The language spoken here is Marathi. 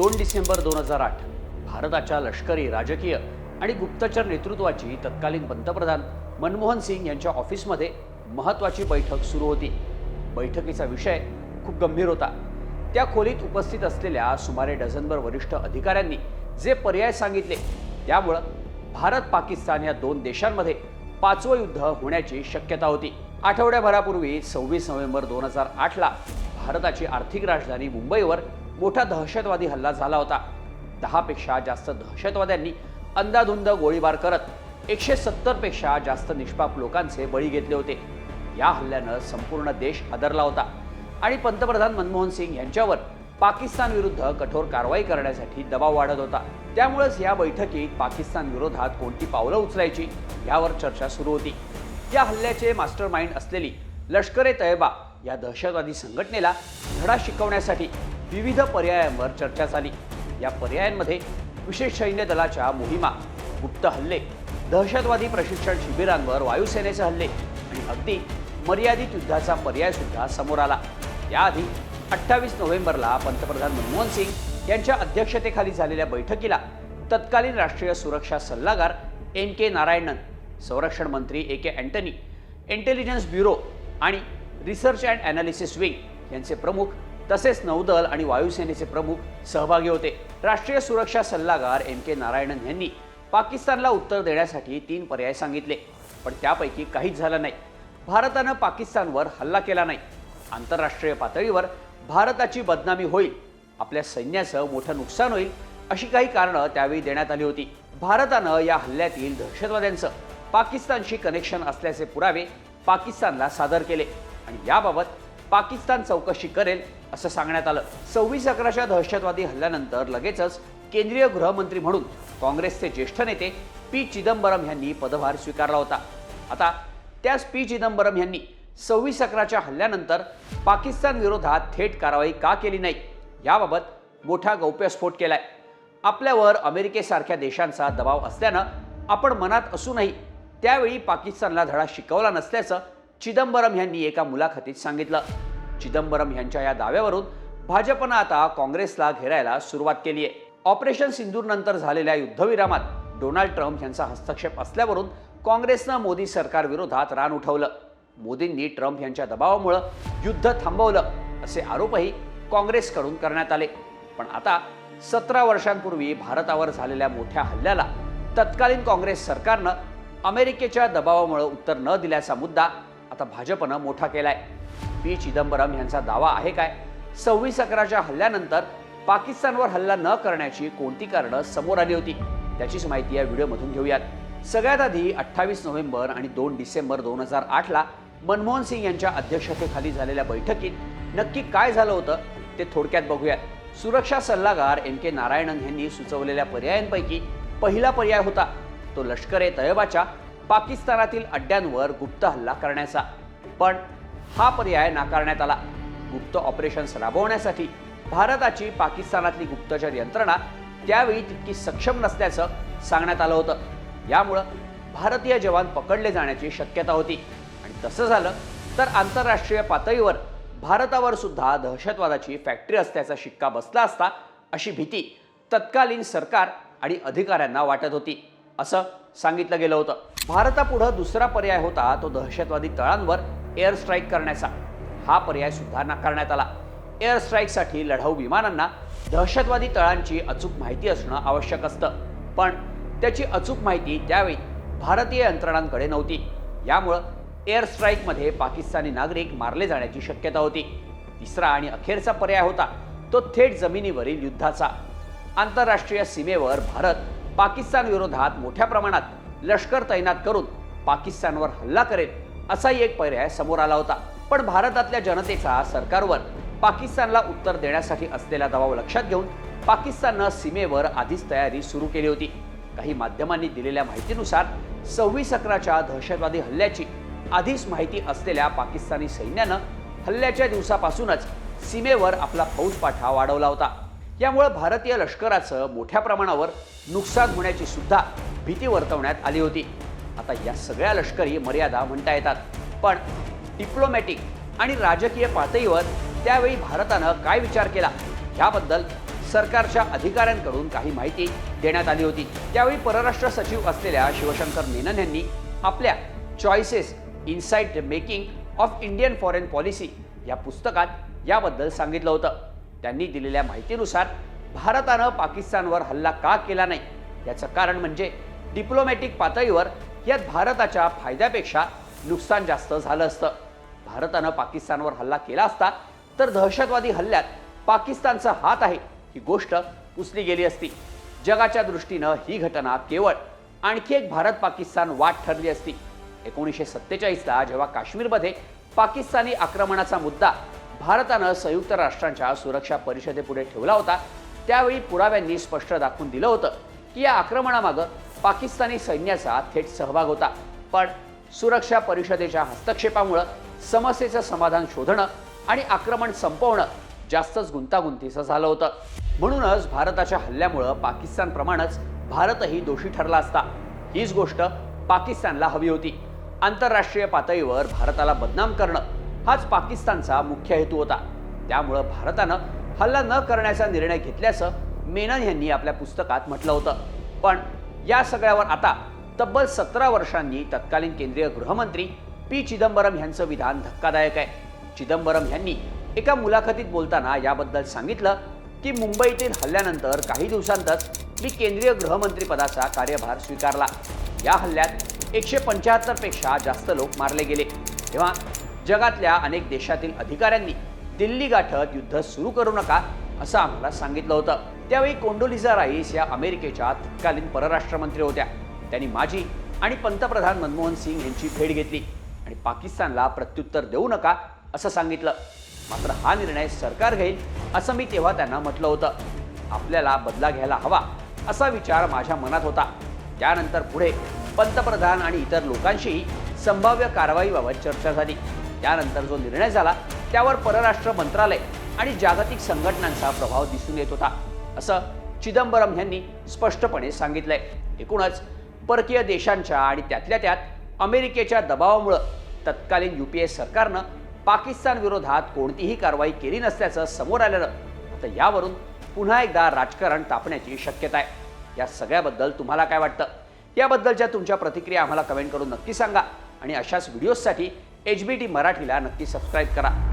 दोन डिसेंबर दोन हजार आठ. भारताच्या लष्करी राजकीय आणि गुप्तचर नेतृत्वाची तत्कालीन पंतप्रधान मनमोहन सिंग यांच्या ऑफिसमध्ये महत्त्वाची बैठक सुरू होती. बैठकीचा विषय खूप गंभीर होता. त्या खोलीत उपस्थित असलेल्या सुमारे डझनभर वरिष्ठ अधिकाऱ्यांनी जे पर्याय सांगितले त्यामुळं भारत पाकिस्तान या दोन देशांमध्ये पाचवं युद्ध होण्याची शक्यता होती. आठवड्याभरापूर्वी सव्वीस नोव्हेंबर दोन हजार आठला भारताची आर्थिक राजधानी मुंबईवर मोठा दहशतवादी हल्ला झाला होता. दहापेक्षा जास्त दहशतवाद्यांनी अंदाधुंद गोळीबार करत एकशे सत्तरपेक्षा जास्त निष्पाप लोकांचे बळी घेतले होते. या हल्ल्यानं संपूर्ण देश हादरला होता आणि पंतप्रधान मनमोहन सिंग यांच्यावर पाकिस्तान विरुद्ध कठोर कारवाई करण्यासाठी दबाव वाढत होता. त्यामुळेच या बैठकीत पाकिस्तान विरोधात कोणती पावलं उचलायची यावर चर्चा सुरू होती. या हल्ल्याचे मास्टर माइंड असलेली लष्कर ए तयबा या दहशतवादी संघटनेला धडा शिकवण्यासाठी विविध पर्यायांवर चर्चा झाली. या पर्यायांमध्ये विशेष सैन्य दलाच्या मोहिमा गुप्त हल्ले दहशतवादी प्रशिक्षण शिबिरांवर वायुसेनेचे हल्ले आणि अगदी मर्यादित युद्धाचा पर्याय सुद्धा समोर आला. याआधी अठ्ठावीस नोव्हेंबरला पंतप्रधान मनमोहन सिंग यांच्या अध्यक्षतेखाली झालेल्या बैठकीला तत्कालीन राष्ट्रीय सुरक्षा सल्लागार एन के नारायणन संरक्षण मंत्री A K Antony intelligence bureau आणि रिसर्च अँड ॲनालिसिस विंग यांचे प्रमुख तसेच नौदल आणि वायुसेनेचे प्रमुख सहभागी होते. राष्ट्रीय सुरक्षा सल्लागार एम के नारायणन यांनी पाकिस्तानला उत्तर देण्यासाठी तीन पर्याय सांगितले पण त्यापैकी काहीच झालं नाही. भारतानं पाकिस्तानवर हल्ला केला नाही. आंतरराष्ट्रीय पातळीवर भारताची बदनामी होईल आपल्या सैन्याचं मोठं नुकसान होईल अशी काही कारणं त्यावेळी देण्यात आली होती. भारतानं या हल्ल्यातील दहशतवाद्यांचं पाकिस्तानशी कनेक्शन असल्याचे पुरावे पाकिस्तानला सादर केले आणि याबाबत पाकिस्तान चौकशी करेल असं सांगण्यात आलं. सव्वीस अकराच्या दहशतवादी हल्ल्यानंतर लगेचच केंद्रीय गृहमंत्री म्हणून काँग्रेसचे ज्येष्ठ नेते पी. चिदंबरम यांनी पदभार स्वीकारला होता. आता त्याच पी. चिदंबरम यांनी सव्वीस अकराच्या हल्ल्यानंतर पाकिस्तान विरोधात थेट कारवाई का केली नाही? याबाबत मोठा गौप्यस्फोट केलाय. आपल्यावर अमेरिकेसारख्या देशांचा दबाव असल्यानं आपण मनात असूनही त्यावेळी पाकिस्तानला धडा शिकवला नसल्याचं चिदंबरम यांनी एका मुलाखतीत सांगितलं. चिदंबरम यांच्या या दाव्यावरून भाजपनं आता काँग्रेसला घेरायला सुरुवात केली आहे ऑपरेशन सिंदूर नंतर झालेल्या युद्धविरामात डोनाल्ड ट्रम्प यांचा हस्तक्षेप असल्यावरून काँग्रेसनं मोदी सरकार विरोधात रान उठवलं. मोदींनी ट्रम्प यांच्या दबावामुळं युद्ध थांबवलं असे आरोपही काँग्रेसकडून करण्यात आले. पण आता सतरा वर्षांपूर्वी भारतावर झालेल्या मोठ्या हल्ल्याला तत्कालीन काँग्रेस सरकारनं अमेरिकेच्या दबावामुळे उत्तर न दिल्याचा मुद्दा आता भाजपनं मोठा केलाय. पी. चिदंबरम यांचा दावा आहे काय? सव्वीस अकराच्या हल्ल्यानंतर पाकिस्तानवर हल्ला न करण्याची कोणती कारणं समोर आली होती? त्याचीच माहिती या व्हिडिओमधून घेऊयात. सगळ्यात आधी अठ्ठावीस नोव्हेंबर आणि दोन डिसेंबर दोन हजार आठला मनमोहन सिंग यांच्या अध्यक्षतेखाली झालेल्या बैठकीत नक्की काय झालं होतं ते थोडक्यात बघूयात. सुरक्षा सल्लागार एन. के. नारायणन यांनी सुचवलेल्या पर्यायांपैकी पहिला पर्याय होता तो लष्कर ए तयबाच्या पाकिस्तानातील अड्ड्यांवर गुप्त हल्ला करण्याचा. पण हा पर्याय नाकारण्यात आला. गुप्त ऑपरेशन्स राबवण्यासाठी भारताची पाकिस्तानातली गुप्तचर यंत्रणा त्यावेळी तितकी सक्षम नसल्याचं सांगण्यात आलं होतं. यामुळं भारतीय जवान पकडले जाण्याची शक्यता होती. आणि तसं झालं तर आंतरराष्ट्रीय पातळीवर भारतावर सुद्धा दहशतवादाची फॅक्टरी असल्याचा शिक्का बसला असता अशी भीती तत्कालीन सरकार आणि अधिकाऱ्यांना वाटत होती असं सांगितलं गेलं होतं. भारतापुढं दुसरा पर्याय होता तो दहशतवादी तळांवर एअर स्ट्राईक करण्याचा. हा पर्याय सुद्धा नाकारण्यात आला. एअर स्ट्राईकसाठी लढाऊ विमानांना दहशतवादी तळांची अचूक माहिती असणं आवश्यक असतं. पण त्याची अचूक माहिती त्यावेळी भारतीय यंत्रणांकडे नव्हती. यामुळं एअर स्ट्राईकमध्ये पाकिस्तानी नागरिक मारले जाण्याची शक्यता होती. तिसरा आणि अखेरचा पर्याय होता तो थेट जमिनीवरील युद्धाचा. आंतरराष्ट्रीय सीमेवर भारत पाकिस्तान विरोधात मोठ्या प्रमाणात लष्कर तैनात करून पाकिस्तानवर हल्ला करेल. असाही एक पर्याय समोर आला होता. पण भारतातल्या जनतेचा सरकारवर पाकिस्तानला उत्तर देण्यासाठी असलेला दबाव लक्षात घेऊन पाकिस्ताननं सीमेवर आधीच तयारी सुरू केली होती. काही माध्यमांनी दिलेल्या माहितीनुसार सव्वीस अकराच्या दहशतवादी हल्ल्याची आधीच माहिती असलेल्या पाकिस्तानी सैन्यानं हल्ल्याच्या दिवसापासूनच सीमेवर आपला फौजपाठा वाढवला होता. यामुळं भारतीय लष्कराचं मोठ्या प्रमाणावर नुकसान होण्याची सुद्धा भीती वर्तवण्यात आली होती. आता या सगळ्या लष्करी मर्यादा म्हणता येतात. पण डिप्लोमॅटिक आणि राजकीय पातळीवर त्यावेळी भारतानं काय विचार केला? याबद्दल सरकारच्या अधिकाऱ्यांकडून काही माहिती देण्यात आली होती. त्यावेळी परराष्ट्र सचिव असलेल्या शिवशंकर मेनन यांनी आपल्या choices inside making of Indian foreign policy या पुस्तकात याबद्दल सांगितलं होतं. त्यांनी दिलेल्या माहितीनुसार भारतानं पाकिस्तानवर हल्ला का केला नाही? याचं कारण म्हणजे डिप्लोमॅटिक पातळीवर यात भारताच्या फायद्यापेक्षा नुकसान जास्त झालं असतं. भारतानं पाकिस्तानवर हल्ला केला असता तर दहशतवादी हल्ल्यात पाकिस्तानचा हात आहे ही गोष्ट पुसली गेली असती. जगाच्या दृष्टीनं ही घटना केवळ आणखी एक भारत पाकिस्तान वाट ठरली असती. एकोणीसशे सत्तेचाळीसला जेव्हा काश्मीरमध्ये पाकिस्तानी आक्रमणाचा मुद्दा भारतानं संयुक्त राष्ट्रांच्या सुरक्षा परिषदेपुढे ठेवला होता त्यावेळी पुराव्यांनी स्पष्ट दाखवून दिलं होतं की या आक्रमणामागं पाकिस्तानी सैन्याचा थेट सहभाग होता. पण सुरक्षा परिषदेच्या हस्तक्षेपामुळं समस्येचं समाधान शोधणं आणि आक्रमण संपवणं जास्तच गुंतागुंतीचं झालं होतं. म्हणूनच भारताच्या हल्ल्यामुळं पाकिस्तानप्रमाणेच भारतही दोषी ठरला असता. हीच गोष्ट पाकिस्तानला हवी होती. आंतरराष्ट्रीय पातळीवर भारताला बदनाम करणं हाच पाकिस्तानचा मुख्य हेतू होता. त्यामुळं भारतानं हल्ला न करण्याचा निर्णय घेतल्याचं मेनन यांनी आपल्या पुस्तकात म्हटलं होतं. पण या सगळ्यावर आता तब्बल सतरा वर्षांनी तत्कालीन केंद्रीय गृहमंत्री पी चिदंबरम यांचं विधान धक्कादायक आहे. चिदंबरम यांनी एका मुलाखतीत बोलताना याबद्दल सांगितलं की मुंबईतील हल्ल्यानंतर काही दिवसांतच मी केंद्रीय गृहमंत्री पदाचा कार्यभार स्वीकारला. या हल्ल्यात एकशे पंच्याहत्तरपेक्षा जास्त लोक मारले गेले. तेव्हा जगातल्या अनेक देशातील अधिकाऱ्यांनी दिल्ली गाठत युद्ध सुरू करू नका असं आम्हाला सांगितलं होतं. त्यावेळी कोंडोलिझा राईस या अमेरिकेच्या तत्कालीन परराष्ट्र मंत्री होत्या. त्यांनी माझी आणि पंतप्रधान मनमोहन सिंग यांची भेट घेतली. आणि पाकिस्तानला प्रत्युत्तर देऊ नका असं सांगितलं. मात्र हा निर्णय सरकार घेईल असं मी तेव्हा त्यांना म्हटलं होतं. आपल्याला बदला घ्यायला हवा असा विचार माझ्या मनात होता. त्यानंतर पुढे पंतप्रधान आणि इतर लोकांशीही संभाव्य कारवाईबाबत चर्चा झाली. त्यानंतर जो निर्णय झाला त्यावर परराष्ट्र मंत्रालय आणि जागतिक संघटनांचा प्रभाव दिसून येत होता. असं चिदंबरम यांनी स्पष्टपणे सांगितलंय. एकूणच परकीय देशांच्या आणि त्यातल्या त्यात अमेरिकेच्या दबावामुळं तत्कालीन यू पी ए सरकारनं पाकिस्तान विरोधात कोणतीही कारवाई केली नसल्याचं समोर आलेलं. आता यावरून पुन्हा एकदा राजकारण तापण्याची शक्यता आहे. या सगळ्याबद्दल तुम्हाला काय वाटतं? याबद्दलच्या तुमच्या प्रतिक्रिया आम्हाला कमेंट करून नक्की सांगा आणि अशाच व्हिडिओजसाठी एच बी टी मराठीला नक्की सबस्क्राईब करा.